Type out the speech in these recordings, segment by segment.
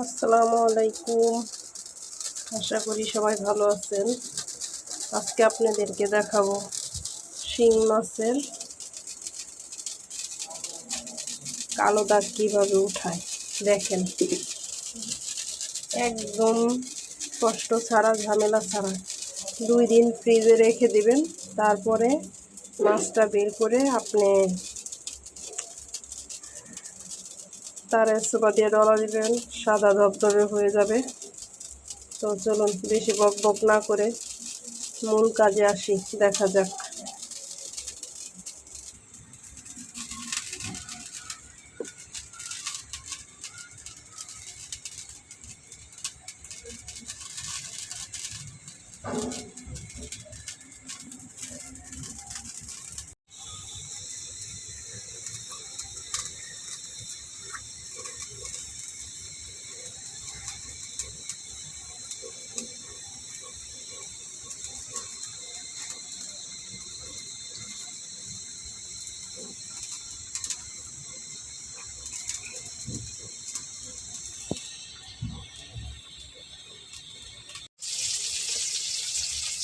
আসসালামু আলাইকুম। আশা করি সবাই ভালো আছেন। আজকে আপনাদেরকে দেখাবো শিং মাছের কালো দাগ কীভাবে উঠায়। দেখেন। একদম কষ্ট ছাড়া, ঝামেলা ছাড়া। দুই দিন ফ্রিজে রেখে দিবেন, তারপরে মাছটা বের করে আপনি তার সোপা দিয়ে ডলা দিবেন, সাদা ধবধবে হয়ে যাবে। তো চলুন, বেশি বক বক না করে মূল কাজে আসি, দেখা যাক।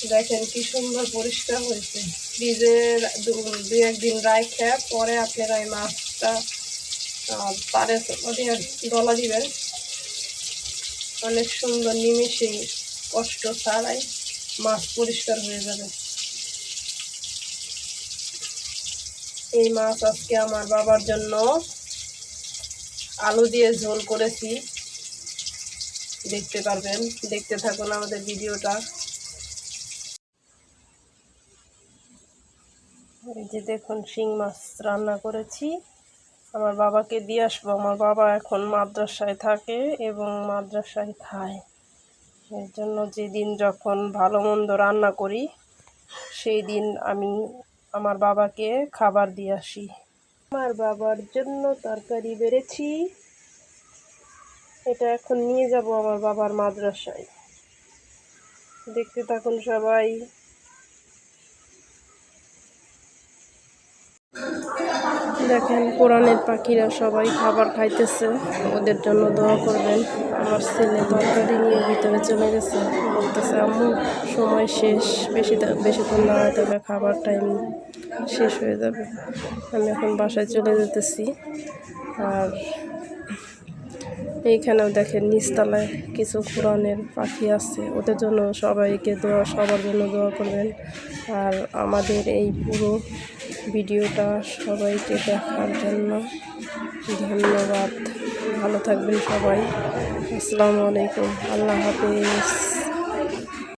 দেখেন কি সুন্দর পরিষ্কার হয়েছে। ফ্রিজে দু একদিন রাখে পরে আপনারা এই মাছটা তারে দিয়ে দিবেন। অনেক সুন্দর নিমিষেই কষ্ট ছাড়াই মাছ পরিষ্কার হয়ে যাবে। এই মাছ আজকে আমার বাবার জন্য আলু দিয়ে ঝোল করেছি। দেখতে পারবেন, দেখতে থাকুন আমাদের ভিডিওটা। এই যে দেখুন শিং মাছ রান্না করেছি। আমার বাবাকে দিয়ে আসব। আমার বাবা এখন মাদ্রাসায় থাকে এবং মাদ্রাসায় খায়। এর জন্য যেদিন যখন ভালো মন্দ রান্না করি সেই দিন আমি আমার বাবাকে খাবার দিয়ে আসি। আমার বাবার জন্য তরকারি বেড়েছি। এটা এখন নিয়ে যাব আমার বাবার মাদ্রাসায়। দেখতে থাকুন সবাই। দেখেন, কোরআনের পাখিরা সবাই খাবার খাইতেছে। ওদের জন্য দোয়া করবেন। আমার ছেলে তরকারি নিয়ে ভিতরে চলে গেছে। বলতেছে, আম্মু, সময় শেষ। বেশি বেশিক্ষণ না হয় তবে খাবার টাইম শেষ হয়ে যাবে। আমি এখন বাসায় চলে যেতেছি। আর এইখানেও দেখেন নিচতলায় কিছু কোরআনের পাখি আছে। ওদের জন্য সবাইকে দোয়া, সবার জন্য দোয়া করবেন। আর আমাদের এই পুরো ভিডিওটা সবাইকে দেখার জন্য ধন্যবাদ। ভালো থাকবেন সবাই। আসসালামু আলাইকুম। আল্লাহ হাফিজ।